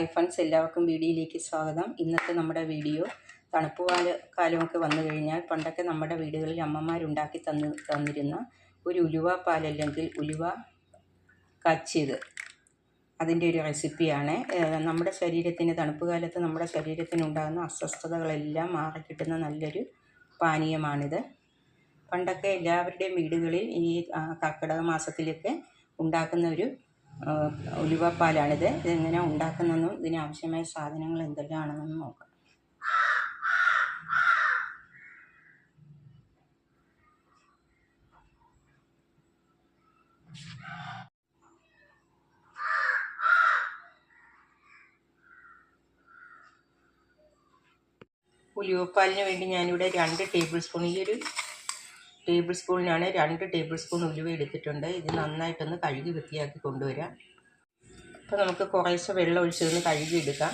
Hi friends എല്ലാവർക്കും വീഡിയോയിലേക്ക് സ്വാഗതം. ഇന്നത്തെ നമ്മുടെ വീഡിയോ തണുപ്പ് കാല കാലമൊക്കെ വന്നു കഴിഞ്ഞാൽ പണ്ടൊക്കെ നമ്മുടെ വീടുകളിൽ അമ്മമാരുണ്ടാക്കി തന്നു തന്നിരുന്ന ഒരു ഉലുവ പാലല്ലെങ്കിൽ ഉലുവ കച്ചിത് അതിന്റെ ഒരു റെസിപ്പിയാണ്. നമ്മുടെ ശരീരത്തിന് തണുപ്പ് കാലത്ത് നമ്മുടെ ശരീരത്തിനുണ്ടാകുന്ന അസ്വസ്ഥതകളെല്ലാം മാറിക്കിട്ടുന്ന നല്ലൊരു പാനീയമാണിത്. പണ്ടൊക്കെ എല്ലാവരുടെയും വീടുകളിൽ ഈ കർക്കിടക മാസത്തിലൊക്കെ ഉണ്ടാക്കുന്ന ഒരു ഉലുവപ്പാലാണിത്. ഇതെങ്ങനെ ഉണ്ടാക്കുന്നതെന്നും ഇതിനാവശ്യമായ സാധനങ്ങൾ എന്തെല്ലാമാണെന്നും നോക്കാം. ഉലുവപ്പാലിന് വേണ്ടി ഞാനിവിടെ രണ്ട് ടേബിൾ സ്പൂൺ ഈ ഒരു ടേബിൾ സ്പൂണിനാണ് രണ്ട് ടേബിൾ സ്പൂൺ ഉലുവ എടുത്തിട്ടുണ്ട്. ഇത് നന്നായിട്ടൊന്ന് കഴുകി വൃത്തിയാക്കി കൊണ്ടുവരാം. അപ്പോൾ നമുക്ക് കുറേശ്ശെ വെള്ളം ഒഴിച്ചൊന്ന് കഴുകി എടുക്കാം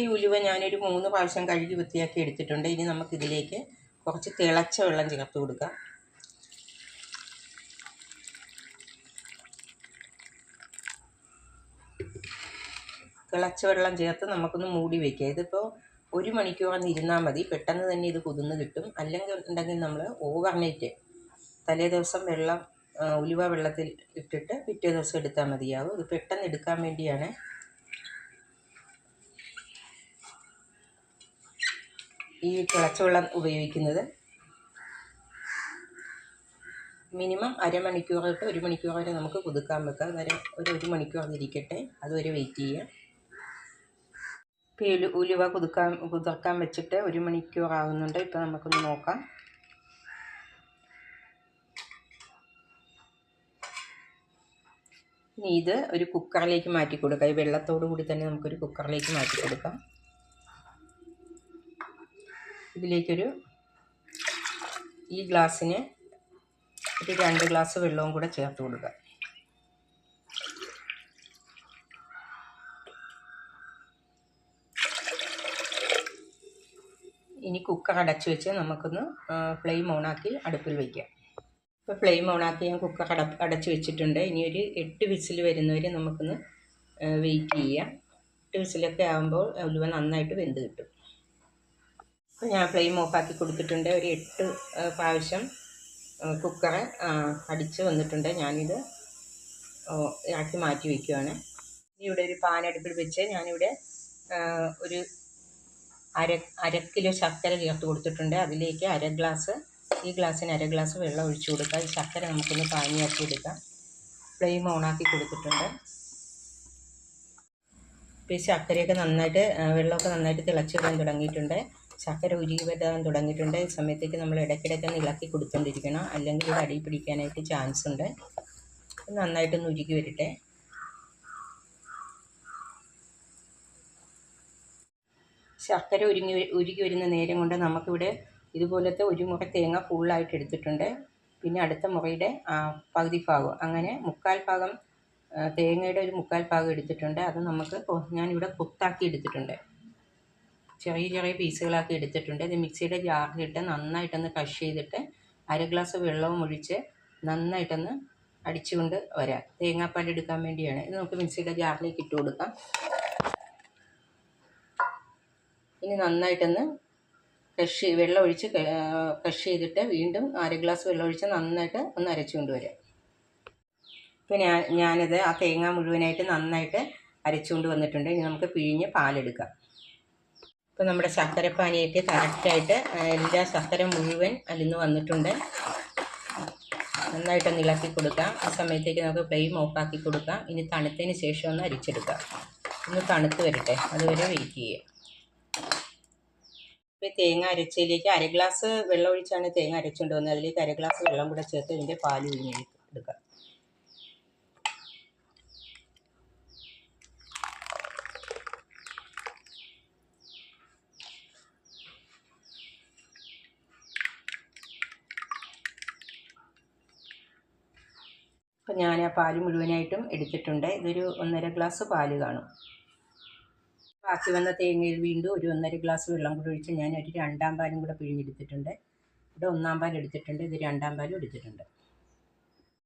ഈ ഉലുവ ഞാനൊരു മൂന്ന് പ്രാവശ്യം കഴുകി വൃത്തിയാക്കി എടുത്തിട്ടുണ്ട്. ഇനി നമുക്കിതിലേക്ക് കുറച്ച് തിളച്ച വെള്ളം ചേർത്ത് കൊടുക്കാം. തിളച്ച വെള്ളം ചേർത്ത് നമുക്കൊന്ന് മൂടി വയ്ക്കുക ഇതിപ്പോൾ ഒരു മണിക്കൂറൊന്ന് ഇരുന്നാൽ മതി. പെട്ടെന്ന് തന്നെ ഇത് കുതിർന്ന് കിട്ടും. അല്ലെങ്കിൽ ഉണ്ടെങ്കിൽ നമ്മൾ ഓവർനൈറ്റ് തലേ ദിവസം വെള്ളം ഉലുവ വെള്ളത്തിൽ ഇട്ടിട്ട് പിറ്റേ ദിവസം എടുത്താൽ മതിയാവും. ഇത് പെട്ടെന്ന് എടുക്കാൻ വേണ്ടിയാണ്. ഈ തിളച്ച വെള്ളം ഉപയോഗിക്കുന്നത്. മിനിമം അരമണിക്കൂർ തൊട്ട് ഒരു മണിക്കൂർ വരെ നമുക്ക് കുതുക്കാൻ വെക്കാം. വരെ ഒരു ഒരു മണിക്കൂർ ഇരിക്കട്ടെ അതുവരെ വെയിറ്റ് ചെയ്യാം ഇപ്പോൾ ഉലുവ കുതുക്കാൻ കുതിർക്കാൻ വെച്ചിട്ട് ഒരു മണിക്കൂർ ആകുന്നുണ്ട് ഇപ്പോൾ നമുക്കൊന്ന് നോക്കാം. ഇനി ഇത് ഒരു കുക്കറിലേക്ക് മാറ്റി കൊടുക്കാം. ഈ വെള്ളത്തോടു കൂടി തന്നെ നമുക്കൊരു കുക്കറിലേക്ക് മാറ്റി കൊടുക്കാം. ഇതിലേക്കൊരു ഈ ഗ്ലാസ്സിന് ഒരു രണ്ട് ഗ്ലാസ് വെള്ളവും കൂടെ ചേർത്ത് കൊടുക്കുക ഇനി കുക്കർ അടച്ചു വെച്ച് നമുക്കൊന്ന് ഫ്ലെയിം ഓണാക്കി അടുപ്പിൽ വയ്ക്കാം ഇപ്പോൾ ഫ്ലെയിം ഓണാക്കി ഞാൻ കുക്കർ അട അടച്ചു വെച്ചിട്ടുണ്ട്. ഇനി ഒരു എട്ട് വിസിൽ വരുന്നവരെ നമുക്കൊന്ന് വെയിറ്റ് ചെയ്യാം. എട്ട് വിസിലൊക്കെ ആകുമ്പോൾ ഉലുവ നന്നായിട്ട് വെന്ത് കിട്ടും. അപ്പോൾ ഞാൻ ഫ്ലെയിം ഓഫാക്കി കൊടുത്തിട്ടുണ്ട്. ഒരു എട്ട് പ്രാവശ്യം കുക്കർ അടിച്ച് വന്നിട്ടുണ്ട്. ഞാനിത് ആക്കി മാറ്റി വയ്ക്കുവാണ് ഇനി ഇവിടെ ഒരു പാനടുപ്പിൽ വെച്ച് ഞാനിവിടെ ഒരു അര അര കിലോ ശർക്കര ചേർത്ത് കൊടുത്തിട്ടുണ്ട്. അതിലേക്ക് അര ഗ്ലാസ് ഈ ഗ്ലാസ്സിന് അര ഗ്ലാസ് വെള്ളം ഒഴിച്ചു കൊടുക്കുക ഈ ശർക്കര നമുക്കൊന്ന് പാനിയാക്കി എടുക്കാം. ഫ്ലെയിം ഓണാക്കി കൊടുത്തിട്ടുണ്ട്. ഇപ്പോൾ ഈ ശർക്കരയൊക്കെ നന്നായിട്ട് വെള്ളമൊക്കെ നന്നായിട്ട് തിളച്ച് വരാൻ തുടങ്ങിയിട്ടുണ്ട്. ശർക്കര ഉരുകി വരാൻ തുടങ്ങിയിട്ടുണ്ട്. ഈ സമയത്തേക്ക് നമ്മൾ ഇടയ്ക്കിടയ്ക്ക് ഒന്ന് ഇളക്കി കൊടുത്തുകൊണ്ടിരിക്കണം അല്ലെങ്കിൽ ഇത് അടി പിടിക്കാനായിട്ട് ചാൻസ് ഉണ്ട്. നന്നായിട്ടൊന്ന് ഉരുകി വരട്ടെ. ശർക്കര ഉരുങ്ങി ഉരുകി വരുന്ന നേരം കൊണ്ട് നമുക്കിവിടെ ഇതുപോലത്തെ ഒരു മുറ തേങ്ങ ഫുള്ളായിട്ട് എടുത്തിട്ടുണ്ട്. പിന്നെ അടുത്ത മുറയുടെ പകുതി ഭാഗം. അങ്ങനെ മുക്കാൽ ഭാഗം തേങ്ങയുടെ ഒരു മുക്കാൽ ഭാഗം എടുത്തിട്ടുണ്ട്. അത് നമുക്ക് ഞാനിവിടെ കൊത്താക്കി എടുത്തിട്ടുണ്ട്. ചെറിയ ചെറിയ പീസുകളാക്കി എടുത്തിട്ടുണ്ട്. ഇത് മിക്സിയുടെ ജാറിലിട്ട് നന്നായിട്ടൊന്ന് കഷ് ചെയ്തിട്ട് അര ഗ്ലാസ് വെള്ളവും ഒഴിച്ച് നന്നായിട്ടൊന്ന് അടിച്ചുകൊണ്ട് വരാം. തേങ്ങാപ്പാൽ എടുക്കാൻ വേണ്ടിയാണ്. ഇത് നമുക്ക് മിക്സിയുടെ ജാറിലേക്ക് ഇട്ട് കൊടുക്കാം. ഇനി നന്നായിട്ടൊന്ന് കഷ് വെള്ളം ഒഴിച്ച് കഷ് ചെയ്തിട്ട് വീണ്ടും അര ഗ്ലാസ് വെള്ളം ഒഴിച്ച് നന്നായിട്ട് ഒന്ന് അരച്ചുകൊണ്ട് വരാം ഇപ്പോൾ ഞാൻ ഞാനിത് ആ തേങ്ങ മുഴുവനായിട്ട് നന്നായിട്ട് അരച്ചുകൊണ്ട് വന്നിട്ടുണ്ട്. ഇനി നമുക്ക് പിഴിഞ്ഞ് പാലെടുക്കാം. ഇപ്പോൾ നമ്മുടെ ശർക്കരപ്പാനിയൊക്കെ കറക്റ്റായിട്ട് എല്ലാ ശർക്കര മുഴുവൻ അതിന്ന് വന്നിട്ടുണ്ട്. നന്നായിട്ടൊന്ന് ഇളക്കി കൊടുക്കാം. ആ സമയത്തേക്ക് നമുക്ക് ഫ്ലെയിം ഓഫാക്കി കൊടുക്കാം. ഇനി തണുത്തതിന് ശേഷം ഒന്ന് അരിച്ചെടുക്കാം. ഒന്ന് തണുത്ത് വരട്ടെ. അതുവരെ വെയിറ്റ് ചെയ്യാം ഇപ്പോൾ തേങ്ങ അരച്ചതിലേക്ക് അര ഗ്ലാസ് വെള്ളം ഒഴിച്ചാണ് തേങ്ങ അരച്ചുകൊണ്ട് വന്നത്. അതിലേക്ക് അര ഗ്ലാസ് വെള്ളം കൂടെ ചേർത്ത് ഇതിന്റെ പാൽ പിഴിഞ്ഞ് എടുക്കാം അപ്പം ഞാൻ ആ പാൽ മുഴുവനായിട്ടും എടുത്തിട്ടുണ്ട്. ഇതൊരു ഒന്നര ഗ്ലാസ് പാൽ കാണും. ബാക്കി വന്ന തേങ്ങയിൽ വീണ്ടും ഒരു ഒന്നര ഗ്ലാസ് വെള്ളം കൂടി ഒഴിച്ച് ഞാൻ ഒരു രണ്ടാം പാലും കൂടെ പിഴിഞ്ഞെടുത്തിട്ടുണ്ട്. ഇവിടെ ഒന്നാം പാൽ എടുത്തിട്ടുണ്ട്. ഇത് രണ്ടാം പാലും എടുത്തിട്ടുണ്ട്.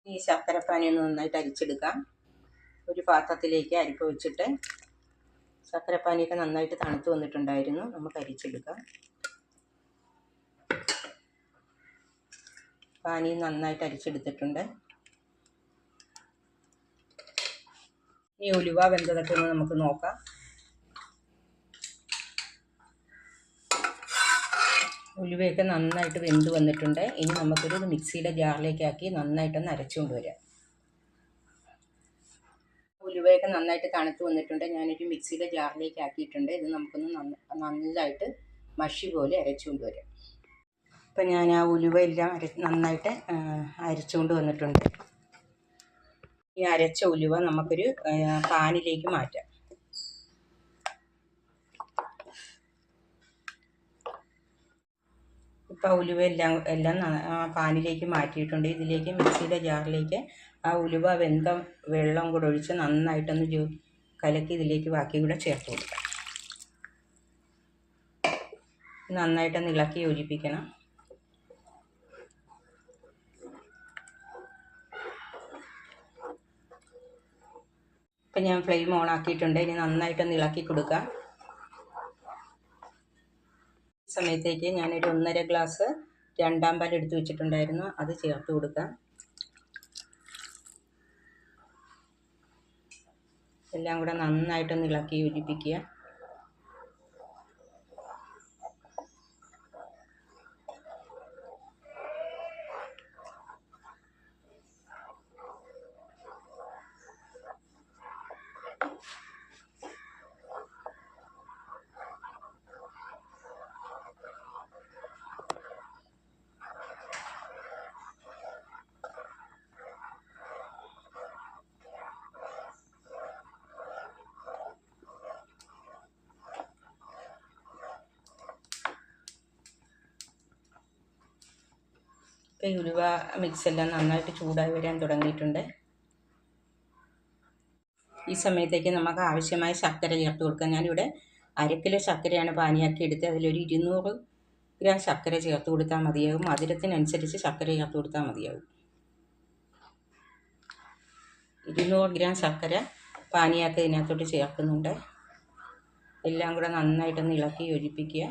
ഈ ശർക്കരപ്പാനി ഒന്ന് നന്നായിട്ട് അരിച്ചെടുക്കാം. ഒരു പാത്രത്തിലേക്ക് അരിപ്പ് വെച്ചിട്ട് ശർക്കരപ്പാനിയൊക്കെ നന്നായിട്ട് തണുത്ത് വന്നിട്ടുണ്ടായിരുന്നു. നമുക്ക് അരിച്ചെടുക്കാം. പാനി നന്നായിട്ട് അരിച്ചെടുത്തിട്ടുണ്ട്. ഇനി ഉലുവ വെന്തതൊക്കെ ഒന്ന് നമുക്ക് നോക്കാം. ഉലുവയൊക്കെ നന്നായിട്ട് വെന്ത് വന്നിട്ടുണ്ട്. ഇനി നമുക്കൊരു മിക്സിയുടെ ജാറിലേക്ക് ആക്കി നന്നായിട്ടൊന്ന് അരച്ചുകൊണ്ട് വരാം ഉലുവയൊക്കെ നന്നായിട്ട് തണുത്ത് വന്നിട്ടുണ്ട്. ഞാനൊരു മിക്സിയുടെ ജാറിലേക്ക് ആക്കിയിട്ടുണ്ട് ഇത് നമുക്കൊന്ന് നന്നായിട്ട് മഷി പോലെ അരച്ചുകൊണ്ട് വരാം ഇപ്പം ഞാൻ ആ ഉലുവ എല്ലാം അര നന്നായിട്ട് അരച്ചുകൊണ്ട് വന്നിട്ടുണ്ട്. ഈ അരച്ച ഉലുവ നമുക്കൊരു പാനിലേക്ക് മാറ്റാം. ഇപ്പോൾ ഉലുവ എല്ലാം എല്ലാം പാനിലേക്ക് മാറ്റിയിട്ടുണ്ട്. ഇതിലേക്ക് മിക്സിയുടെ ജാറിലേക്ക് ആ ഉലുവ വെന്ത വെള്ളം കൂടെ ഒഴിച്ച് നന്നായിട്ടൊന്ന് ജോ കലക്കി ഇതിലേക്ക് ബാക്കി കൂടെ ചേർത്ത് കൊടുക്കാം. നന്നായിട്ടൊന്ന് ഇളക്കി യോജിപ്പിക്കണം. ഇപ്പം ഞാൻ ഫ്ലെയിം ഓൺ ആക്കിയിട്ടുണ്ട്. ഇനി നന്നായിട്ടൊന്ന് ഇളക്കി കൊടുക്കാം ഈ സമയത്തേക്ക് ഞാനൊരു ഒന്നര ഗ്ലാസ് രണ്ടാം പാൽ എടുത്ത് വെച്ചിട്ടുണ്ടായിരുന്നു. അത് ചേർത്ത് കൊടുക്കാം. എല്ലാം കൂടെ നന്നായിട്ടൊന്ന് ഇളക്കി യോജിപ്പിക്കുക. ഇപ്പം ഈ ഉലുവ മിക്സ് എല്ലാം നന്നായിട്ട് ചൂടായി വരാൻ തുടങ്ങിയിട്ടുണ്ട്. ഈ സമയത്തേക്ക് നമുക്ക് ആവശ്യമായ ശർക്കര ചേർത്ത് കൊടുക്കാം. ഞാനിവിടെ അരക്കിലോ കിലോ ശർക്കരയാണ് പാനിയാക്കി എടുത്ത് അതിലൊരു ഇരുന്നൂറ് ഗ്രാം ശർക്കര ചേർത്ത് കൊടുത്താൽ മതിയാകും. മധുരത്തിനനുസരിച്ച് ശർക്കര ചേർത്ത് കൊടുത്താൽ മതിയാകും. ഇരുന്നൂറ് ഗ്രാം ശർക്കര പാനിയാക്കി ഇതിനകത്തോട്ട് ചേർക്കുന്നുണ്ട്. എല്ലാം കൂടെ നന്നായിട്ടൊന്ന് ഇളക്കി യോജിപ്പിക്കുക.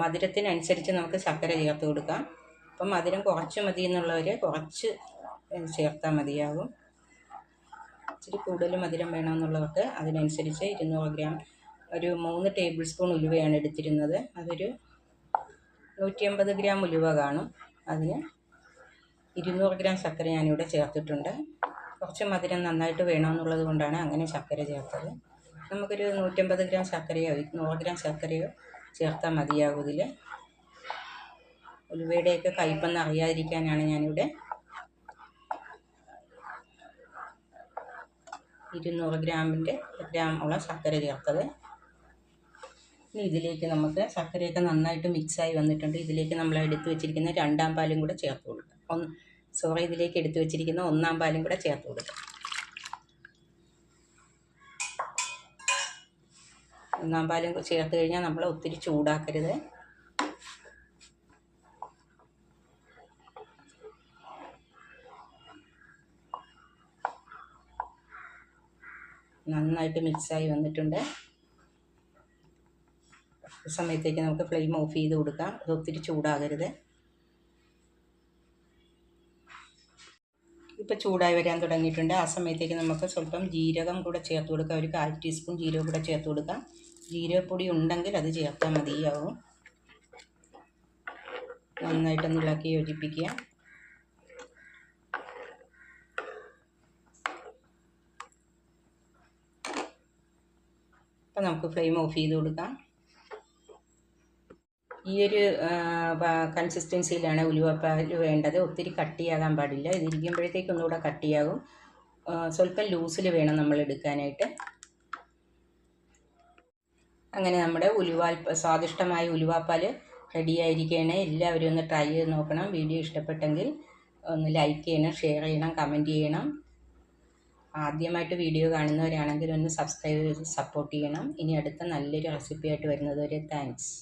മധുരത്തിനനുസരിച്ച് നമുക്ക് ശർക്കര ചേർത്ത് കൊടുക്കാം. അപ്പം മധുരം കുറച്ച് മതി എന്നുള്ളവർ കുറച്ച് ചേർത്താൽ മതിയാകും. ഇച്ചിരി കൂടുതൽ മധുരം വേണമെന്നുള്ളവർക്ക് അതിനനുസരിച്ച് ഇരുന്നൂറ് ഗ്രാം ഒരു മൂന്ന് ടേബിൾ സ്പൂൺ ഉലുവയാണ് എടുത്തിരുന്നത്. അതൊരു നൂറ്റി അമ്പത് ഗ്രാം ഉലുവ കാണും. അതിന് ഇരുന്നൂറ് ഗ്രാം ശർക്കര ഞാനിവിടെ ചേർത്തിട്ടുണ്ട്. കുറച്ച് മധുരം നന്നായിട്ട് വേണമെന്നുള്ളത് കൊണ്ടാണ് അങ്ങനെ ശർക്കര ചേർത്തത്. നമുക്കൊരു നൂറ്റമ്പത് ഗ്രാം ശർക്കരയോ നൂറ് ഗ്രാം ശർക്കരയോ ചേർത്താൽ മതിയാകും ഇതിൽ ഉലുവയുടെയൊക്കെ കയ്പെന്ന് അറിയാതിരിക്കാനാണ് ഞാനിവിടെ. ഇരുന്നൂറ് ഗ്രാമിന്റെ ഗ്രാം ഉള്ള ശർക്കര ചേർത്തത്. ഇനി ഇതിലേക്ക് നമുക്ക് ശർക്കരയൊക്കെ നന്നായിട്ട് മിക്സായി വന്നിട്ടുണ്ട്. ഇതിലേക്ക് നമ്മൾ എടുത്തു വെച്ചിരിക്കുന്ന രണ്ടാം പാലും കൂടെ ചേർത്ത് കൊടുക്കാം. ഒന്ന് സോറി ഇതിലേക്ക് എടുത്തു വെച്ചിരിക്കുന്ന ഒന്നാം പാലും കൂടെ ചേർത്ത് കൊടുക്കാം. ഒന്നാം പാലും ചേർത്ത് കഴിഞ്ഞാൽ നമ്മൾ ഒത്തിരി ചൂടാക്കരുത്. നന്നായിട്ട് മിക്സായി വന്നിട്ടുണ്ട്. സമയത്തേക്ക് നമുക്ക് ഫ്ലെയിം ഓഫ് ചെയ്ത് കൊടുക്കാം. അത് ഒത്തിരി ചൂടാകരുത്. ഇപ്പോൾ ചൂടായി വരാൻ തുടങ്ങിയിട്ടുണ്ട്. ആ സമയത്തേക്ക് നമുക്ക് സ്വല്പം ജീരകം കൂടെ ചേർത്ത് കൊടുക്കാം. ഒരു കാൽ ടീസ്പൂൺ ജീരകം കൂടെ ചേർത്ത് കൊടുക്കാം. ജീരകപ്പൊടി ഉണ്ടെങ്കിൽ അത് ചേർത്താൽ മതിയാവും നന്നായിട്ടൊന്ന് ഇളക്കി യോജിപ്പിക്കുക. അപ്പം നമുക്ക് ഫ്ലെയിം ഓഫ് ചെയ്ത് കൊടുക്കാം. ഈ ഒരു കൺസിസ്റ്റൻസിയിലാണ് ഉലുവപ്പാൽ വേണ്ടത്. ഒത്തിരി കട്ടിയാകാൻ പാടില്ല. ഇതിരിക്കുമ്പോഴത്തേക്ക് ഒന്നുകൂടെ കട്ടിയാകും. സ്വല്പം ലൂസിൽ വേണം നമ്മൾ എടുക്കാനായിട്ട്. അങ്ങനെ നമ്മുടെ ഉലുവാൽ സ്വാദിഷ്ടമായ ഉലുവാപ്പാൽ റെഡി ആയിരിക്കുകയാണ് എല്ലാവരും ഒന്ന് ട്രൈ ചെയ്ത് നോക്കണം. വീഡിയോ ഇഷ്ടപ്പെട്ടെങ്കിൽ ഒന്ന് ലൈക്ക് ചെയ്യണം ഷെയർ ചെയ്യണം കമന്റ് ചെയ്യണം. ആദ്യമായിട്ട് വീഡിയോ കാണുന്നവരാണെങ്കിൽ ഒന്ന് സബ്സ്ക്രൈബ് ചെയ്ത് സപ്പോർട്ട് ചെയ്യണം. ഇനി അടുത്ത നല്ലൊരു റെസിപ്പി ആയിട്ട് വരുന്നത് വരെ താങ്ക്സ്